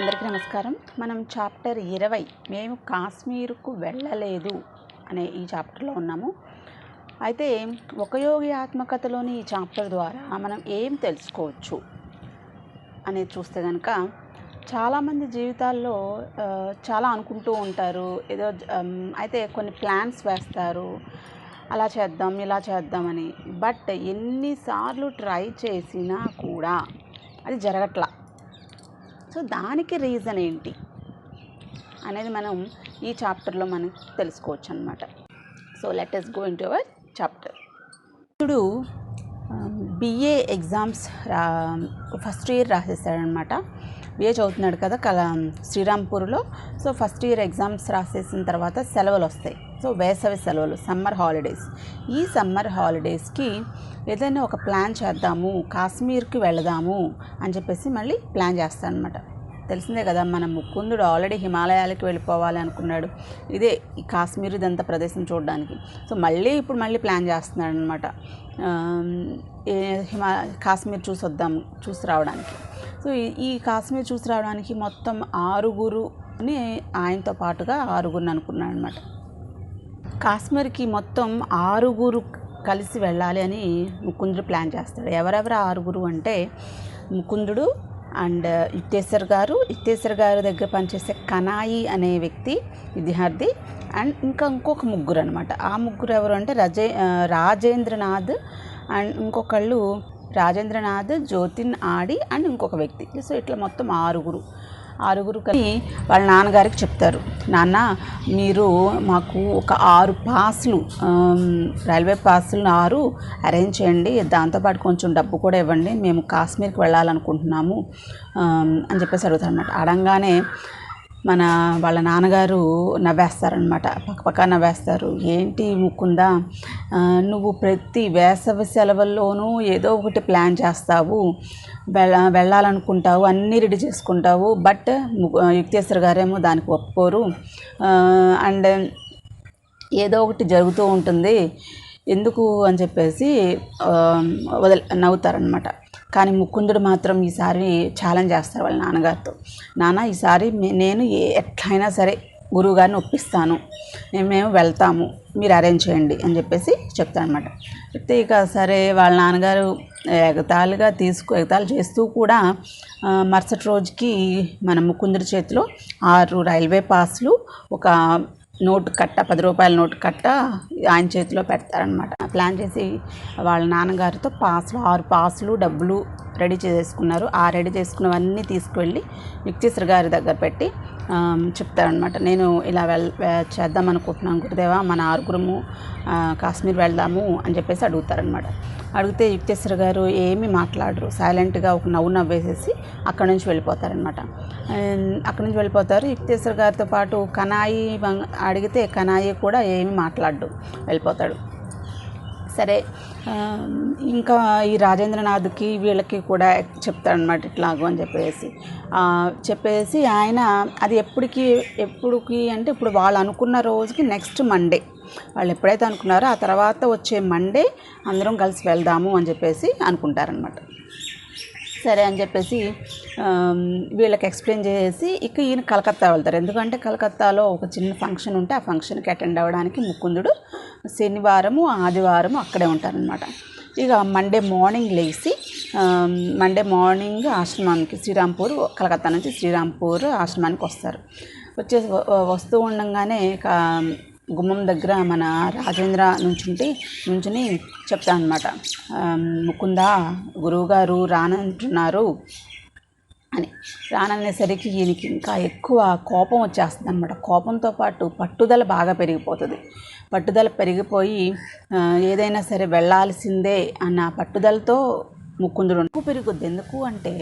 అందరికీ నమస్కారం. మనం చాప్టర్ ఇరవై మేము కాశ్మీర్కు వెళ్ళలేదు అనే ఈ చాప్టర్లో ఉన్నాము. అయితే ఒక యోగి ఆత్మకథలోని ఈ చాప్టర్ ద్వారా మనం ఏం తెలుసుకోవచ్చు అనేది చూస్తే కనుక చాలామంది జీవితాల్లో చాలా అనుకుంటూ ఉంటారు. ఏదో అయితే కొన్ని ప్లాన్స్ వేస్తారు. అలా చేద్దాం ఇలా చేద్దామని బట్ ఎన్నిసార్లు ట్రై చేసినా కూడా అది జరగట్లా. సో దానికి రీజన్ ఏంటి? అనేది మనం ఈ చాప్టర్లో మనం తెలుసుకోవచ్చు అనమాట so let's go into our chapter ఇప్పుడు um, బిఏ ఎగ్జామ్స్ రా ఫస్ట్ ఇయర్ రాసేసాడనమాట బిఏ చదువుతున్నాడు కదా కల శ్రీరాంపూర్లో. సో ఫస్ట్ ఇయర్ ఎగ్జామ్స్ రాసేసిన తర్వాత సెలవులు వస్తాయి సో వేసవి సెలవులు సమ్మర్ హాలిడేస్. ఈ సమ్మర్ హాలిడేస్కి ఏదైనా ఒక ప్లాన్ చేద్దాము కాశ్మీర్కి వెళదాము అని చెప్పేసి మళ్ళీ ప్లాన్ చేస్తాడనమాట తెలిసిందే కదా మన ముకుందుడు ఆల్రెడీ హిమాలయాలకి వెళ్ళిపోవాలి అనుకున్నాడు. ఇదే ఈ కాశ్మీర్ ఇదంతా ప్రదేశం చూడడానికి. సో మళ్ళీ ఇప్పుడు మళ్ళీ ప్లాన్ చేస్తున్నాడు అనమాట హిమా కాశ్మీర్ చూసి వద్దాం చూసి రావడానికి. సో ఈ- ఈ కాశ్మీర్ చూసి రావడానికి మొత్తం ఆరుగురుని ఆయనతో పాటుగా ఆరుగురిని అనుకున్నాడు అనమాట కాశ్మీర్కి మొత్తం ఆరుగురు కలిసి వెళ్ళాలి అని ముకుందుడు ప్లాన్ చేస్తాడు. ఎవరెవరు ఆరుగురు అంటే ముకుందుడు అండ్ యుక్తేశ్వర్ గారు. యుక్తేశ్వర్ గారి దగ్గర పనిచేసే కనాయి అనే వ్యక్తి విద్యార్థి అండ్ ఇంకా ఇంకొక ముగ్గురు అనమాట ఆ ముగ్గురు ఎవరు అంటే రజే రాజేంద్రనాథ్ అండ్ ఇంకొకళ్ళు రాజేంద్రనాథ్ జ్యోతిన్ ఆడి అండ్ ఇంకొక వ్యక్తి. సో ఇట్లా మొత్తం ఆరుగురు. ఆరుగురు కలిసి వాళ్ళ నాన్నగారికి చెప్తారు నాన్న మీరు మాకు ఒక ఆరు పాస్లు రైల్వే పాస్లు ఆరు అరేంజ్ చేయండి. దాంతోపాటు కొంచెం డబ్బు కూడా ఇవ్వండి. మేము కాశ్మీర్కి వెళ్ళాలనుకుంటున్నాము అని చెప్పేసి అడుగుతారు అనమాట అడగానే మన వాళ్ళ నాన్నగారు నవ్వేస్తారనమాట పక్కపక్క నవ్వేస్తారు. ఏంటి ముకుందా? నువ్వు ప్రతి వేసవి సెలవుల్లోనూ ఏదో ఒకటి ప్లాన్ చేస్తావు. వెళ్ళ వెళ్ళాలనుకుంటావు. అన్నీ రెడీ చేసుకుంటావు. బట్ యుక్తేశ్వర్ గారేమో దానికి ఒప్పుకోరు. అండ్ ఏదో ఒకటి జరుగుతూ ఉంటుంది. ఎందుకు? అని చెప్పేసి వదిలి నవ్వుతారనమాట కానీ ముకుందుడు మాత్రం ఈసారి ఛాలెంజ్ చేస్తారు వాళ్ళ నాన్నగారితో. నాన్న ఈసారి నేను ఏ- ఎట్లయినా సరే గురువు గారిని ఒప్పిస్తాను మేము వెళ్తాము. మీరు అరేంజ్ చేయండి అని చెప్పేసి చెప్తానమాట చెప్తే ఇక సరే వాళ్ళ నాన్నగారు ఎగతాళిగా తీసుకు ఎగతాళి చేస్తూ కూడా మరుసటి రోజుకి మన ముకుందుడి చేతిలో ఆరు రైల్వే పాస్లు ఒక నోటు కట్ట పది రూపాయల నోటు కట్ట ఆయన చేతిలో పెడతారనమాట ప్లాన్ చేసి వాళ్ళ నాన్నగారితో పాస్లు ఆరు పాస్లు డబ్బులు రెడీ చేసుకున్నారు ఆ రెడీ చేసుకున్నవన్నీ తీసుకువెళ్ళి యుక్తేశ్వర గారి దగ్గర పెట్టి చెప్తాడనమాట నేను ఇలా వెల్ చేద్దాం అనుకుంటున్నాను గురుదేవా మన ఆరుగురము కాశ్మీర్ వెళ్దాము అని చెప్పేసి అడుగుతారనమాట అడిగితే యుక్తేశ్వర గారు ఏమీ మాట్లాడరు. సైలెంట్గా ఒక నవ్వు నవ్వేసేసి అక్కడి నుంచి వెళ్ళిపోతారనమాట అక్కడి నుంచి వెళ్ళిపోతారు. యుక్తేశ్వర గారితో పాటు కనాయి అడిగితే కనాయి కూడా ఏమీ మాట్లాడు వెళ్ళిపోతాడు. సరే ఇంకా ఈ రాజేంద్రనాథ్కి వీళ్ళకి కూడా చెప్తాడనమాట ఇట్లాగో అని చెప్పేసి. చెప్పేసి ఆయన అది ఎప్పటికి ఎప్పుడుకి అంటే ఇప్పుడు వాళ్ళు అనుకున్న రోజుకి నెక్స్ట్ మండే వాళ్ళు ఎప్పుడైతే అనుకున్నారో ఆ తర్వాత వచ్చే మండే అందరం కలిసి వెళ్దాము అని చెప్పేసి అనుకుంటారనమాట సరే అని చెప్పేసి వీళ్ళకి ఎక్స్ప్లెయిన్ చేసి ఇక ఈయన కలకత్తా వెళ్తారు. ఎందుకంటే కలకత్తాలో ఒక చిన్న ఫంక్షన్ ఉంటే ఆ ఫంక్షన్కి అటెండ్ అవ్వడానికి ముకుందుడు శనివారము ఆదివారము అక్కడే ఉంటారనమాట ఇక మండే మార్నింగ్ లేచి మండే మార్నింగ్ ఆశ్రమానికి శ్రీరాంపూర్ కలకత్తా నుంచి శ్రీరాంపూర్ ఆశ్రమానికి వస్తారు. వచ్చేసి వస్తూ ఉండగానే ఇక గుమ్మం దగ్గర మన రాజేంద్ర నుంచుంటి నుంచుని చెప్తాను అనమాట ముకుంద గురువుగారు రానంటున్నారు అని. రాననేసరికి ఈయనకి ఇంకా ఎక్కువ కోపం వచ్చేస్తుంది అనమాట కోపంతో పాటు పట్టుదల బాగా పెరిగిపోతుంది. పట్టుదల పెరిగిపోయి ఏదైనా సరే వెళ్ళాల్సిందే అన్న పట్టుదలతో ముక్కుందుడు ఎక్కువ పెరుగుద్ది. ఎందుకు అంటే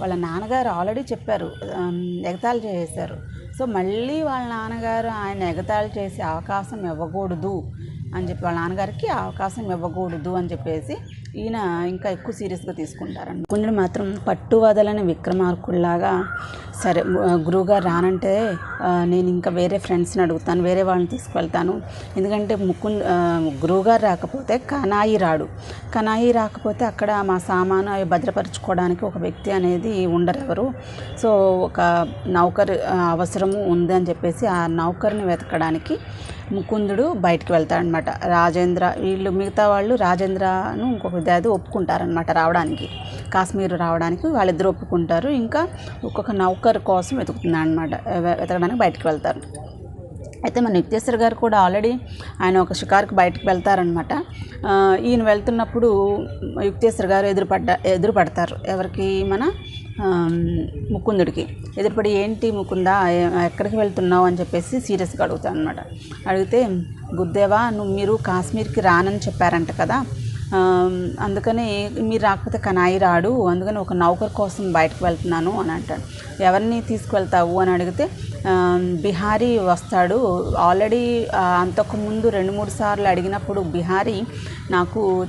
వాళ్ళ నాన్నగారు ఆల్రెడీ చెప్పారు. ఎగతాలు ఎగతాళి సో మళ్ళీ వాళ్ళ నాన్నగారు ఆయన ఎగతాళి చేసే అవకాశం ఇవ్వకూడదు. అని చెప్పి వాళ్ళ నాన్నగారికి అవకాశం ఇవ్వకూడదు అని చెప్పేసి ఈయన ఇంకా ఎక్కువ సీరియస్గా తీసుకుంటారండి. ముకుందుడు మాత్రం పట్టు వదలని విక్రమార్కుల్లాగా సరే గురువుగారు రానంటే నేను ఇంకా వేరే ఫ్రెండ్స్ని అడుగుతాను వేరే వాళ్ళని తీసుకువెళ్తాను. ఎందుకంటే ముకుంద్ గురువుగారు రాకపోతే కనాయి రాడు. కనాయి రాకపోతే అక్కడ మా సామాను అవి భద్రపరచుకోవడానికి ఒక వ్యక్తి అనేది ఉండరు ఎవరు సో ఒక నౌకర్ అవసరము ఉంది అని చెప్పేసి ఆ నౌకర్ని వెతకడానికి ముకుందుడు బయటికి వెళ్తాడనమాట. రాజేంద్ర వీళ్ళు మిగతా వాళ్ళు రాజేంద్రను ఇంకొక విద్యార్థి ఒప్పుకుంటారనమాట రావడానికి. కాశ్మీర్ రావడానికి వాళ్ళిద్దరు ఒప్పుకుంటారు. ఇంకా ఒక్కొక్క నౌకర్ కోసం వెతుకుతున్నాడు అనమాట వెతకడానికి బయటికి వెళ్తారు. అయితే మన నిత్యేశ్వర్ గారు కూడా ఆల్రెడీ ఆయన ఒక షికార్కి బయటకు వెళ్తారనమాట. ఈయన వెళ్తున్నప్పుడు యుక్తేశ్వర్ గారు ఎదురుపడ్డ ఎదురుపడతారు. ఎవరికి? మన ముకుందుడికి. ఎదురుపడి ఏంటి ముకుందా? ఎక్కడికి వెళ్తున్నావు? అని చెప్పేసి సీరియస్గా అడుగుతాను అనమాట అడిగితే గురుదేవా నువ్వు మీరు కాశ్మీర్కి రానని చెప్పారంట కదా. అందుకని మీరు రాకపోతే కనాయి రాడు. అందుకని ఒక నౌకర్ కోసం బయటకు వెళ్తున్నాను అని అంటాడు. ఎవరిని తీసుకువెళ్తావు? అని అడిగితే బిహారీ వస్తాడు. ఆల్రెడీ అంతకుముందు రెండు మూడు సార్లు అడిగినప్పుడు బిహారీ నాకు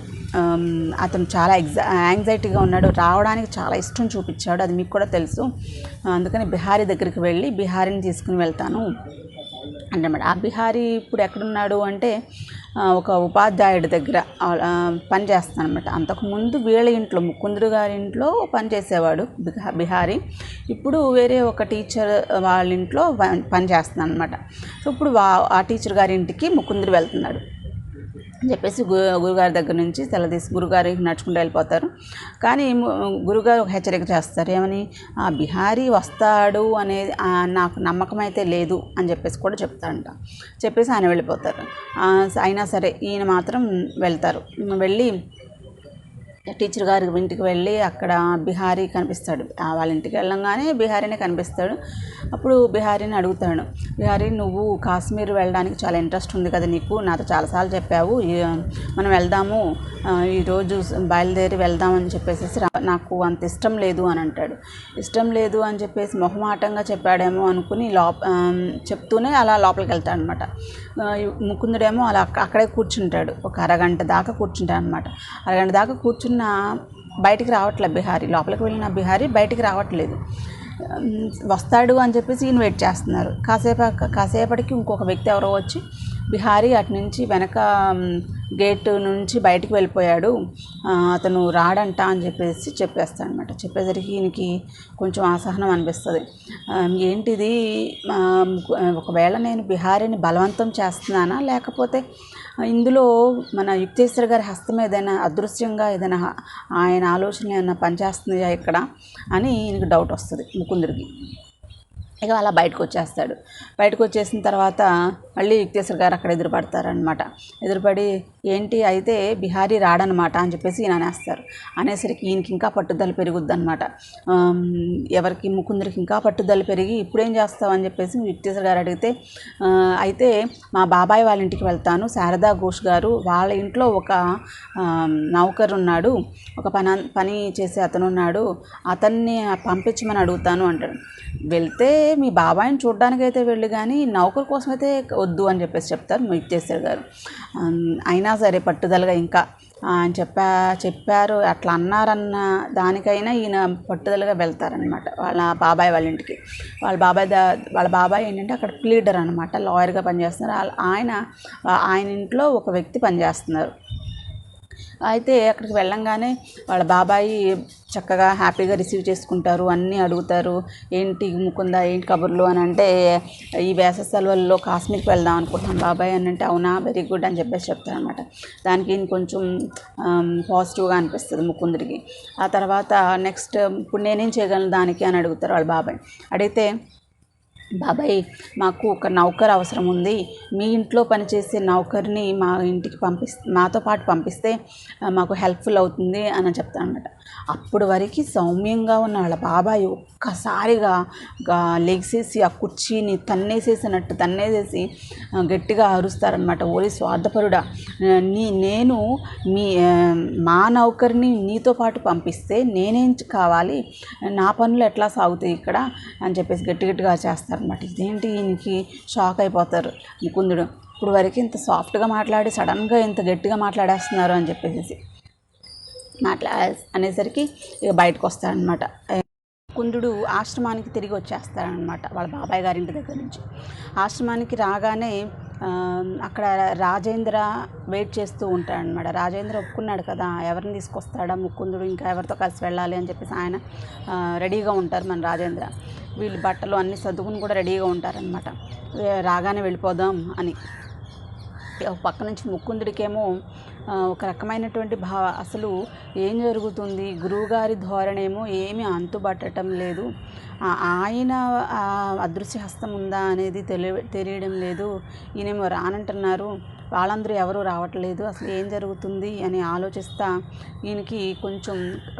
అతను చాలా ఎగ్జా యాంగ్జైటీగా ఉన్నాడు. రావడానికి చాలా ఇష్టం చూపించాడు. అది మీకు కూడా తెలుసు. అందుకని బిహారీ దగ్గరికి వెళ్ళి బిహారీని తీసుకుని వెళ్తాను అన్నమాట. ఆ బిహారీ ఇప్పుడు ఎక్కడున్నాడు అంటే ఒక ఉపాధ్యాయుడి దగ్గర పని చేస్తాను అనమాట అంతకుముందు వీళ్ళ ఇంట్లో ముకుందుడు గారి ఇంట్లో పని చేసేవాడు బిహా- బిహారీ. ఇప్పుడు వేరే ఒక టీచర్ వాళ్ళ ఇంట్లో పని- పని చేస్తున్నాను అనమాట సో ఇప్పుడు వా- ఆ టీచర్ గారి ఇంటికి ముకుందుడు వెళ్తున్నాడు. అని చెప్పేసి గు గురుగారి దగ్గర నుంచి తలదీసి గురుగారికి నడుచుకుంటూ వెళ్ళిపోతారు. కానీ గురుగారు ఒక హెచ్చరిక చేస్తారు. ఏమని? ఆ బిహారీ వస్తాడు అనేది నాకు నమ్మకం అయితే లేదు అని చెప్పేసి కూడా చెప్తాడంట చెప్పేసి ఆయన వెళ్ళిపోతారు. అయినా సరే ఈయన మాత్రం వెళ్తారు. వెళ్ళి టీచర్ గారి ఇంటికి వెళ్ళి అక్కడ బిహారీ కనిపిస్తాడు. వాళ్ళ ఇంటికి వెళ్ళంగానే బిహారీనే కనిపిస్తాడు. అప్పుడు బిహారీని అడుగుతాడు. బిహారీ నువ్వు కాశ్మీర్ వెళ్ళడానికి చాలా ఇంట్రెస్ట్ ఉంది కదా నీకు. నాతో చాలాసార్లు చెప్పావు. మనం వెళ్దాము. ఈరోజు బయలుదేరి వెళ్దామని చెప్పేసి నాకు అంత ఇష్టం లేదు అని అంటాడు. ఇష్టం లేదు అని చెప్పేసి మొహమాటంగా చెప్పాడేమో అనుకుని లోప చెప్తూనే అలా లోపలికి వెళ్తాడు అనమాట ముకుందుడేమో అలా అక్కడే కూర్చుంటాడు. ఒక అరగంట దాకా కూర్చుంటాడు అనమాట అరగంట దాకా కూర్చున్న బయటికి రావట్లేదు బిహారీ. లోపలికి వెళ్ళిన బిహారీ బయటికి రావట్లేదు. వస్తాడు అని చెప్పేసి ఈయన వెయిట్ చేస్తున్నారు. కాసేపు కాసేపటికి ఇంకొక వ్యక్తి ఎవరో వచ్చి బిహారీ అటు నుంచి వెనక గేట్ నుంచి బయటికి వెళ్ళిపోయాడు. అతను రాడంట అని చెప్పేసి చెప్పేస్తాడు అనమాట చెప్పేసరికి ఈయనకి కొంచెం అసహనం అనిపిస్తుంది. ఏంటిది? ఒకవేళ నేను బిహారీని బలవంతం చేస్తున్నానా? లేకపోతే ఇందులో మన యుక్తేశ్వర గారి హస్తం ఏదైనా అదృశ్యంగా ఏదైనా ఆయన ఆలోచన ఏమైనా పనిచేస్తున్నాయా ఇక్కడ? అని ఈయనకి డౌట్ వస్తుంది ముకుందుడికి ఇక అలా బయటకు వచ్చేస్తాడు బయటకు వచ్చేసిన తర్వాత మళ్ళీ యుక్తేశ్వర్ గారు అక్కడ ఎదురుపడతారనమాట ఎదురుపడి ఏంటి అయితే బిహారీ రాడనమాట అని చెప్పేసి ఈయన అనేస్తారు. అనేసరికి ఈయనకి ఇంకా పట్టుదల పెరుగుద్ది అనమాట ఎవరికి ముకుందరికి ఇంకా పట్టుదల పెరిగి ఇప్పుడేం చేస్తావు అని చెప్పేసి యుక్తేశ్వర్ గారు అడిగితే అయితే మా బాబాయ్ వాళ్ళ ఇంటికి వెళ్తాను. శారదా ఘోష్ గారు వాళ్ళ ఇంట్లో ఒక నౌకరు నౌకర్ ఉన్నాడు ఒక పని పని చేసే అతను ఉన్నాడు అతన్ని పంపించమని అడుగుతాను అంటాడు. వెళ్తే మీ బాబాయిని చూడడానికి అయితే వెళ్ళి కానీ నౌకరు కోసం అయితే వద్దు అని చెప్పేసి చెప్తారు ముక్తేశ్వర్ గారు. అయినా సరే పట్టుదలగా ఇంకా ఆయన అని చెప్పా చెప్పారు అట్లా అన్నారన్న దానికైనా ఈయన పట్టుదలగా వెళ్తారనమాట వాళ్ళ బాబాయ్ వాళ్ళ ఇంటికి. వాళ్ళ బాబాయ్ దా వాళ్ళ బాబాయ్ ఏంటంటే అక్కడ ప్లీడర్ అనమాట లాయర్గా పనిచేస్తున్నారు. ఆయన ఆయన ఇంట్లో ఒక వ్యక్తి పనిచేస్తున్నారు. అయితే అక్కడికి వెళ్ళంగానే వాళ్ళ బాబాయి చక్కగా హ్యాపీగా రిసీవ్ చేసుకుంటారు అన్నీ అడుగుతారు. ఏంటి ముకుందా ఏంటి కబుర్లు అని అంటే ఈ వేసవి సెలవుల్లో కాశ్మీర్కి వెళ్దాం అనుకుంటున్నాం బాబాయ్ అని అంటే అవునా వెరీ గుడ్ అని చెప్పేసి చెప్తారనమాట దానికి కొంచెం పాజిటివ్గా అనిపిస్తుంది ముకుందుడికి ఆ తర్వాత నెక్స్ట్ ఇప్పుడు నేనేం చేయగలను దానికి అని అడుగుతారు వాళ్ళ బాబాయ్. అడిగితే బాబాయ్ మాకు ఒక నౌకర్ అవసరం ఉంది. మీ ఇంట్లో పనిచేసే నౌకర్ని మా ఇంటికి పంపిస్ మాతో పాటు పంపిస్తే మాకు హెల్ప్ఫుల్ అవుతుంది అని చెప్తాను అనమాట అప్పుడు వరకు సౌమ్యంగా ఉన్న వాళ్ళ బాబాయ్ ఒక్కసారిగా గా- లెగిసేసి ఆ కుర్చీని తన్నేసేసినట్టు తన్నేసేసి గట్టిగా అరుస్తారనమాట ఓరి స్వార్థపరుడా నీ నేను మీ మా నౌకర్ని నీతో పాటు పంపిస్తే నేనేం కావాలి? నా పనులు ఎట్లా సాగుతాయి ఇక్కడ? అని చెప్పేసి గట్టి గట్టిగా అనమాట ఇదేంటి ఈయనకి షాక్ అయిపోతారు? ముకుందుడు ఇప్పుడు వరకు ఇంత సాఫ్ట్గా మాట్లాడి సడన్గా ఇంత గట్టిగా మాట్లాడేస్తున్నారు అని చెప్పేసి మాట్లా అనేసరికి ఇక బయటకు వస్తాడనమాట కుందుడు ఆశ్రమానికి తిరిగి వచ్చేస్తాడనమాట వాళ్ళ బాబాయ్ గారి ఇంటి దగ్గర నుంచి. ఆశ్రమానికి రాగానే అక్కడ రాజేంద్ర వెయిట్ చేస్తూ ఉంటాడనమాట రాజేంద్ర ఒప్పుకున్నాడు కదా ఎవరిని తీసుకొస్తాడా ముకుందుడు? ఇంకా ఎవరితో కలిసి వెళ్ళాలి అని చెప్పేసి ఆయన రెడీగా ఉంటారు మన రాజేంద్ర. వీళ్ళు బట్టలు అన్నీ సర్దుకుని కూడా రెడీగా ఉంటారనమాట రాగానే వెళ్ళిపోదాం అని. పక్క నుంచి ముకుందుడికేమో ఒక రకమైనటువంటి భావ అసలు ఏం జరుగుతుంది? గురువుగారి ధోరణేమో ఏమీ అంతుబట్టడం లేదు. ఆయన అదృశ్య హస్తం ఉందా అనేది తెలియ తెలియడం లేదు. ఈయనేమో రానంటున్నారు. వాళ్ళందరూ ఎవరు రావట్లేదు అసలు ఏం జరుగుతుంది అని ఆలోచిస్తా ఈయనకి కొంచెం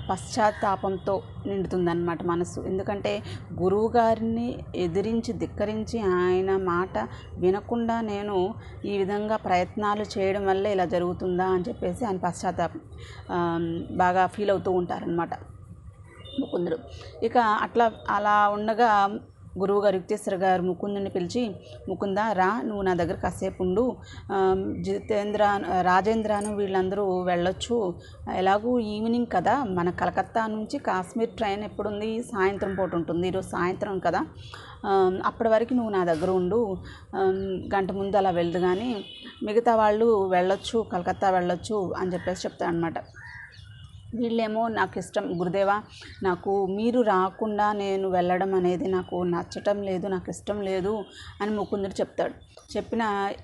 పశ్చాత్తాపంతో నిండుతుందన్నమాట మనసు. ఎందుకంటే గురువు గారిని ఎదిరించి ధిక్కరించి ఆయన మాట వినకుండా నేను ఈ విధంగా ప్రయత్నాలు చేయడం వల్ల ఇలా జరుగుతుందా అని చెప్పేసి ఆయన పశ్చాత్తాపం బాగా ఫీల్ అవుతూ ఉంటారనమాట ముకుందుడు ఇక అట్లా అలా ఉండగా గురువుగారు యుక్తేశ్వర గారు ముకుందుని పిలిచి ముకుంద రా నువ్వు నా దగ్గర కాసేపు ఉండు. జితేంద్ర రాజేంద్రను వీళ్ళందరూ వెళ్ళొచ్చు. ఎలాగూ ఈవినింగ్ కదా మన కలకత్తా నుంచి కాశ్మీర్ ట్రైన్ ఎప్పుడుంది? సాయంత్రం పూట ఉంటుంది. ఈరోజు సాయంత్రం కదా. అప్పటి వరకు నువ్వు నా దగ్గర ఉండు. గంట ముందు అలా వెళ్దు కానీ మిగతా వాళ్ళు వెళ్ళొచ్చు కలకత్తా వెళ్ళొచ్చు అని చెప్పేసి చెప్తాను అనమాట వీళ్ళేమో నాకు ఇష్టం గురుదేవా నాకు మీరు రాకుండా నేను వెళ్ళడం అనేది నాకు నచ్చటం లేదు నాకు ఇష్టం లేదు అని ముకుందుడు చెప్తాడు. చెప్పిన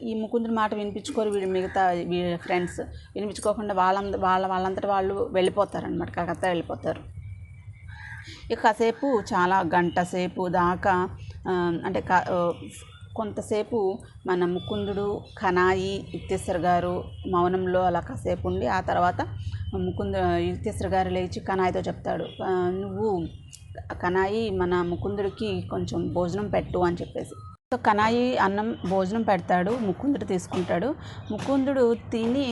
ఈ ముకుందుడి మాట వినిపించుకోరు వీడి మిగతా వీళ్ళ ఫ్రెండ్స్. వినిపించుకోకుండా వాళ్ళంద వాళ్ళ వాళ్ళంతట వాళ్ళు వెళ్ళిపోతారనమాట కలకత్తా వెళ్ళిపోతారు. ఇక కాసేపు చాలా గంట సేపు దాకా అంటే కొంతసేపు మన ముకుందుడు కనాయి యుక్తేశ్వర్ గారు మౌనంలో అలా కాసేపు ఉండి ఆ తర్వాత ముకుంద యుక్తేశ్వర గారు లేచి కనాయితో చెప్తాడు "ఆ, నువ్వు కనాయి మన ముకుందుడికి కొంచెం భోజనం పెట్టు అని చెప్పేసి. సో కనాయి అన్నం భోజనం పెడతాడు ముకుందుడు తీసుకుంటాడు. ముకుందుడు తిని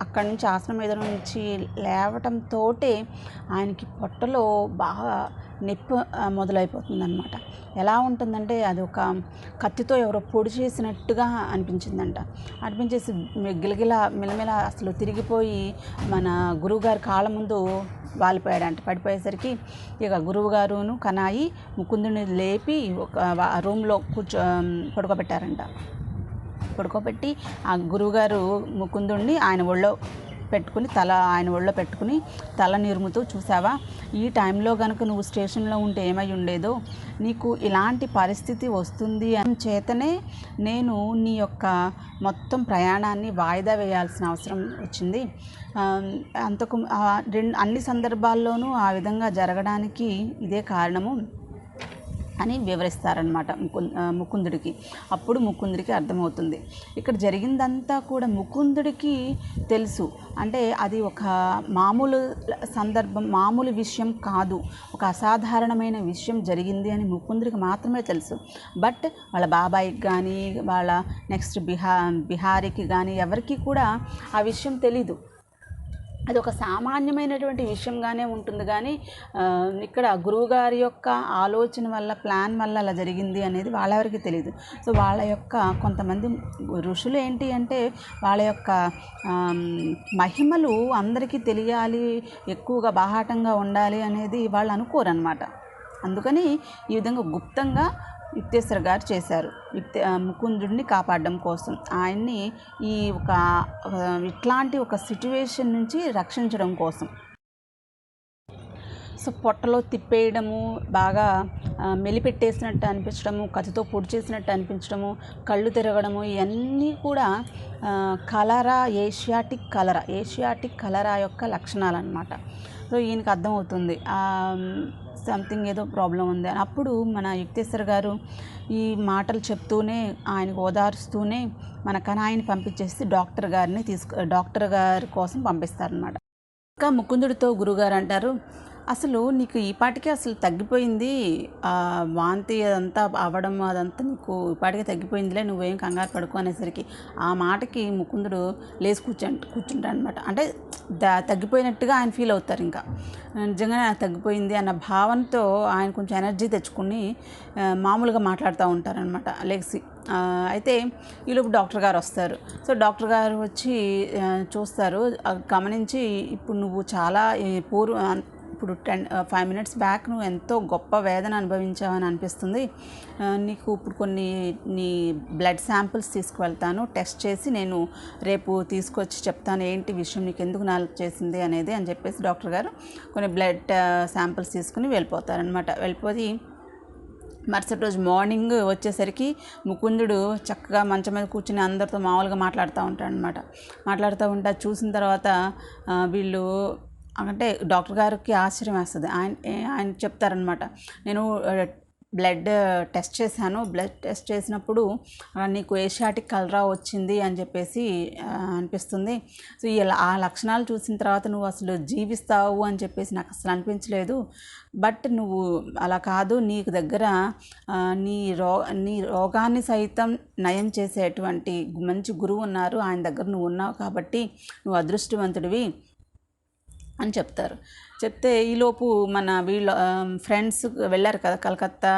అక్కడి నుంచి ఆసనం మీద నుంచి లేవటంతోటే ఆయనకి పొట్టలో బాగా నొప్పి మొదలైపోతుంది అనమాట ఎలా ఉంటుందంటే అది ఒక కత్తితో ఎవరో పొడి చేసినట్టుగా అనిపించిందంట. అనిపించేసి గిలగిల మిలమిల అసలు తిరిగిపోయి మన గురువుగారి కాళ్ళ ముందు వాలిపోయాడంట. పడిపోయేసరికి ఇక గురువుగారును కనాయి ముకుందుని లేపి ఒక రూమ్లో కూర్చో పడుకోబెట్టారంట. పడుకోబెట్టి ఆ గురువుగారు ముకుందుణ్ణి ఆయన ఒళ్ళో పెట్టుకుని తల ఆయన ఒళ్ళో పెట్టుకుని తల నిరుముతూ చూసావా? ఈ టైంలో కనుక నువ్వు స్టేషన్లో ఉంటే ఏమై ఉండేదో? నీకు ఇలాంటి పరిస్థితి వస్తుంది అని చేతనే నేను నీ యొక్క మొత్తం ప్రయాణాన్ని వాయిదా వేయాల్సిన అవసరం వచ్చింది. అంతకు రెండు అన్ని సందర్భాల్లోనూ ఆ విధంగా జరగడానికి ఇదే కారణము. అని వివరిస్తారనమాట ముకుం ముకుందుడికి. అప్పుడు ముకుందుడికి అర్థమవుతుంది. ఇక్కడ జరిగిందంతా కూడా ముకుందుడికి తెలుసు. అంటే అది ఒక మామూలు సందర్భం మామూలు విషయం కాదు. ఒక అసాధారణమైన విషయం జరిగింది అని ముకుందుడికి మాత్రమే తెలుసు. బట్ వాళ్ళ బాబాయికి కానీ వాళ్ళ నెక్స్ట్ బిహా బిహారీకి కానీ ఎవరికి కూడా ఆ విషయం తెలీదు. అది ఒక సామాన్యమైనటువంటి విషయంగానే ఉంటుంది. కానీ ఇక్కడ గురువుగారి యొక్క ఆలోచన వల్ల ప్లాన్ వల్ల అలా జరిగింది అనేది వాళ్ళెవరికి తెలియదు సో వాళ్ళ యొక్క కొంతమంది ఋషులు ఏంటి అంటే వాళ్ళ యొక్క మహిమలు అందరికీ తెలియాలి ఎక్కువగా బాహాటంగా ఉండాలి అనేది వాళ్ళు అనుకోరనమాట అందుకని ఈ విధంగా గుప్తంగా యుక్తేశ్వర గారు చేశారు. యుక్త ముకుందుడిని కాపాడడం కోసం. ఆయన్ని ఈ ఒక ఇట్లాంటి ఒక సిట్యువేషన్ నుంచి రక్షించడం కోసం. సో పొట్టలో తిప్పేయడము బాగా మెలిపెట్టేసినట్టు అనిపించడము కత్తితో పొడి చేసినట్టు అనిపించడము కళ్ళు తిరగడము ఇవన్నీ కూడా కలరా ఏషియాటిక్ కలరా ఏషియాటిక్ కలరా యొక్క లక్షణాలు అనమాట సో ఈయనకి అర్థమవుతుంది. సంథింగ్ ఏదో ప్రాబ్లం ఉంది అని. అప్పుడు మన యుక్తేశ్వర్ గారు ఈ మాటలు చెప్తూనే ఆయనకు ఓదారుస్తూనే మన కనాయిని పంపించేసి డాక్టర్ గారిని తీసుకు డాక్టర్ గారి కోసం పంపిస్తారనమాట ఇంకా ముకుందుడితో గురుగారు అంటారు అసలు నీకు ఈ పాటికే అసలు తగ్గిపోయింది? ఆ వాంతి అదంతా అవ్వడం అదంతా నీకు ఈ పాటికే తగ్గిపోయిందిలే నువ్వేం కంగారు పడుకో అనేసరికి ఆ మాటకి ముకుందుడు లేచి కూర్చో కూర్చుంటాడు అనమాట అంటే తగ్గిపోయినట్టుగా ఆయన ఫీల్ అవుతారు ఇంకా. నిజంగానే నాకు తగ్గిపోయింది అన్న భావనతో ఆయన కొంచెం ఎనర్జీ తెచ్చుకుని మామూలుగా మాట్లాడుతూ ఉంటారనమాట లేచి అయితే ఈలోపు డాక్టర్ గారు వస్తారు. సో డాక్టర్ గారు వచ్చి చూస్తారు. గమనించి ఇప్పుడు నువ్వు చాలా పూర్వ ఇప్పుడు టెన్ ఫైవ్ మినిట్స్ బ్యాక్ నువ్వు ఎంతో గొప్ప వేదన అనుభవించావని అనిపిస్తుంది. నీకు ఇప్పుడు కొన్ని నీ బ్లడ్ శాంపిల్స్ తీసుకువెళ్తాను. టెస్ట్ చేసి నేను రేపు తీసుకొచ్చి చెప్తాను ఏంటి విషయం నీకు ఎందుకు నాలుగు చేసింది అనేది అని చెప్పేసి డాక్టర్ గారు కొన్ని బ్లడ్ శాంపిల్స్ తీసుకుని వెళ్ళిపోతారనమాట వెళ్ళిపోయి మరుసటి రోజు మార్నింగ్ వచ్చేసరికి ముకుందుడు చక్కగా మంచం మీద కూర్చుని అందరితో మామూలుగా మాట్లాడుతూ ఉంటాడు అనమాట మాట్లాడుతూ ఉంటా చూసిన తర్వాత వీళ్ళు అంటే డాక్టర్ గారికి ఆశ్చర్యం వేస్తుంది. ఆయన ఆయన చెప్తారనమాట నేను బ్లడ్ టెస్ట్ చేశాను. బ్లడ్ టెస్ట్ చేసినప్పుడు నీకు ఏషియాటిక్ కలరా వచ్చింది? అని చెప్పేసి అనిపిస్తుంది. సో ఇలా ఆ లక్షణాలు చూసిన తర్వాత నువ్వు అసలు జీవిస్తావు అని చెప్పేసి నాకు అసలు అనిపించలేదు. బట్ నువ్వు అలా కాదు. నీకు దగ్గర నీ రో నీ రోగాన్ని సైతం నయం చేసేటువంటి మంచి గురువు ఉన్నారు. ఆయన దగ్గర నువ్వు ఉన్నావు కాబట్టి నువ్వు అదృష్టవంతుడివి. అని చెప్తారు. చెప్తే ఈలోపు మన వీళ్ళ ఫ్రెండ్స్ వెళ్ళారు కదా కలకత్తా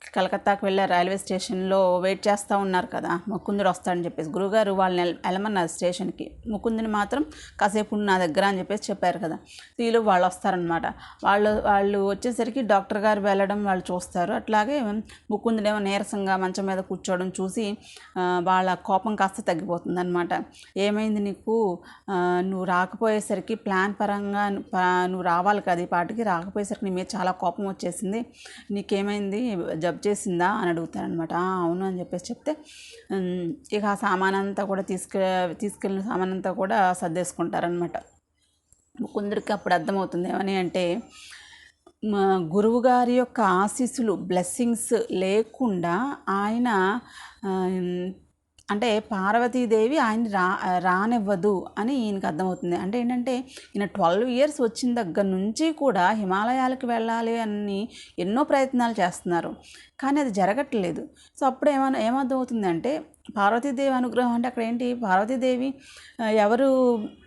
కలకత్తాకు వెళ్ళారు రైల్వే స్టేషన్లో వెయిట్ చేస్తూ ఉన్నారు కదా ముకుందుడు వస్తాడని చెప్పేసి. గురుగారు వాళ్ళని వెళ్ళమన్నారు స్టేషన్కి. ముకుందుని మాత్రం కాసేపు నా దగ్గర అని చెప్పేసి చెప్పారు కదా. స్త్రీలు వాళ్ళు వస్తారనమాట వాళ్ళు వాళ్ళు వచ్చేసరికి డాక్టర్ గారు వెళ్ళడం వాళ్ళు చూస్తారు. అట్లాగే ముకుందుడేమో నీరసంగా మంచం మీద కూర్చోవడం చూసి వాళ్ళ కోపం కాస్త తగ్గిపోతుంది అనమాట ఏమైంది నీకు? నువ్వు రాకపోయేసరికి ప్లాన్ పరంగా నువ్వు రావాలి కదా ఈ పాటికి. రాకపోయేసరికి నీ మీద చాలా కోపం వచ్చేసింది. నీకేమైంది? జబ్ చేసిందా అని అడుగుతారనమాట. అవును అని చెప్పేసి చెప్తే ఇక ఆ సామాన్ అంతా కూడా తీసుకె తీసుకెళ్ళిన సామాన్ అంతా కూడా సర్దేసుకుంటారనమాట. కొందరికి అప్పుడు అర్థమవుతుంది ఏమని అంటే మా గురువుగారి యొక్క ఆశీస్సులు బ్లెస్సింగ్స్ లేకుండా ఆయన అంటే పార్వతీదేవి ఆయన రా రానివ్వదు అని ఈయనకి అర్థమవుతుంది. అంటే ఏంటంటే ఈయన ట్వెల్వ్ ఇయర్స్ వచ్చిన దగ్గర నుంచి కూడా హిమాలయాలకు వెళ్ళాలి అని ఎన్నో ప్రయత్నాలు చేస్తున్నారు. కానీ అది జరగట్లేదు. సో అప్పుడు ఏమన్నా ఏమర్థమవుతుందంటే పార్వతీదేవి అనుగ్రహం అంటే అక్కడ ఏంటి పార్వతీదేవి ఎవరు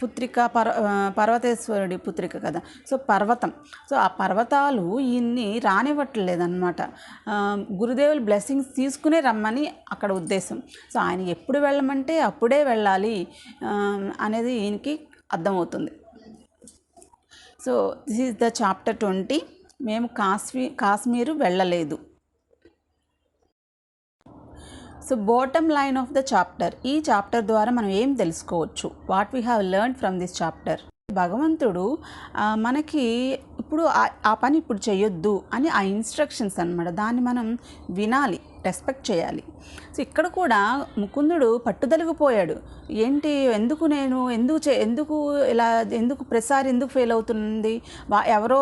పుత్రిక? పర్వ పర్వతేశ్వరుడి పుత్రిక కదా. సో పర్వతం. సో ఆ పర్వతాలు ఈయన్ని రానివ్వట్లేదన్నమాట. గురుదేవులు బ్లెస్సింగ్స్ తీసుకునే రమ్మని అక్కడ ఉద్దేశం. సో ఆయన ఎప్పుడు వెళ్ళమంటే అప్పుడే వెళ్ళాలి అనేది ఈయనకి అర్థమవుతుంది. So this is the chapter twenty. మేము కాశ్మీ కాశ్మీరు వెళ్ళలేదు. So bottom line of the chapter ఈ చాప్టర్ ద్వారా మనం ఏం తెలుసుకోవచ్చు? What we have learn from this chapter భగవంతుడు మనకి ఇప్పుడు ఆ- పని ఇప్పుడు చేయొద్దు అని ఆ ఇన్స్ట్రక్షన్స్ అన్నమాట. దాన్ని మనం వినాలి రెస్పెక్ట్ చేయాలి. సో ఇక్కడ కూడా ముకుందుడు పట్టుదలిగిపోయాడు ఏంటి ఎందుకు నేను ఎందుకు చే ఎందుకు ఇలా ఎందుకు ప్రతిసారి ఎందుకు ఫెయిల్ అవుతుంది? వా ఎవరో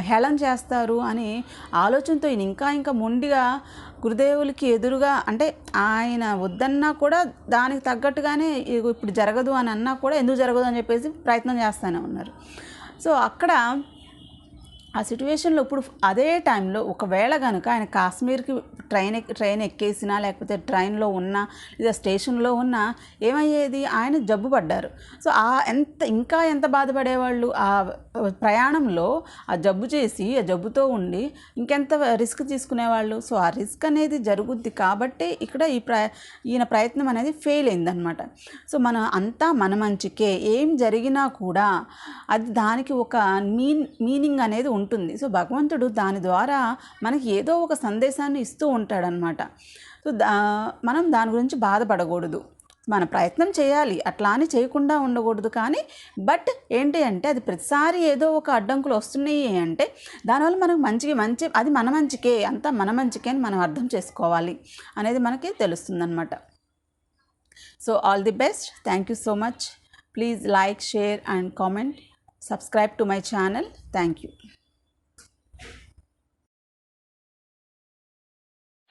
హేళన చేస్తారు అని ఆలోచనతో ఈయన ఇంకా ఇంకా మొండిగా గురుదేవులకి ఎదురుగా అంటే ఆయన వద్దన్నా కూడా దానికి తగ్గట్టుగానే ఇప్పుడు జరగదు అని అన్నా కూడా ఎందుకు జరగదు అని చెప్పేసి ప్రయత్నం చేస్తూనే ఉన్నారు. సో అక్కడ ఆ సిచ్యువేషన్లో ఇప్పుడు అదే టైంలో ఒకవేళ కనుక ఆయన కాశ్మీర్కి ట్రైన్ ట్రైన్ ఎక్కేసినా లేకపోతే ట్రైన్లో ఉన్నా లేదా స్టేషన్లో ఉన్నా ఏమయ్యేది? ఆయన జబ్బు పడ్డారు. సో ఆ ఎంత ఇంకా ఎంత బాధపడేవాళ్ళు? ఆ ప్రయాణంలో ఆ జబ్బు చేసి ఆ జబ్బుతో ఉండి ఇంకెంత రిస్క్ తీసుకునేవాళ్ళు? సో ఆ రిస్క్ అనేది జరుగుద్ది కాబట్టి ఇక్కడ ఈ ప్ర ఈయన ప్రయత్నం అనేది ఫెయిల్ అయిందనమాట సో మన అంతా మన మంచికే. ఏం జరిగినా కూడా అది దానికి ఒక మీన్ మీనింగ్ అనేది ఉంటుంది. ఉంటుంది. సో భగవంతుడు దాని ద్వారా మనకి ఏదో ఒక సందేశాన్ని ఇస్తూ ఉంటాడనమాట సో దా మనం దాని గురించి బాధపడకూడదు. మన ప్రయత్నం చేయాలి. అట్లా అని చేయకుండా ఉండకూడదు కానీ బట్ ఏంటి అంటే అది ప్రతిసారి ఏదో ఒక అడ్డంకులు వస్తున్నాయి అంటే దానివల్ల మనకు మంచిగా మంచి అది మన మంచికే అంతా మన మంచికే అని మనం అర్థం చేసుకోవాలి అనేది మనకి తెలుస్తుందన్నమాట. So all the best. Thank you so much. Please like share and comment. Subscribe to my channel. Thank you.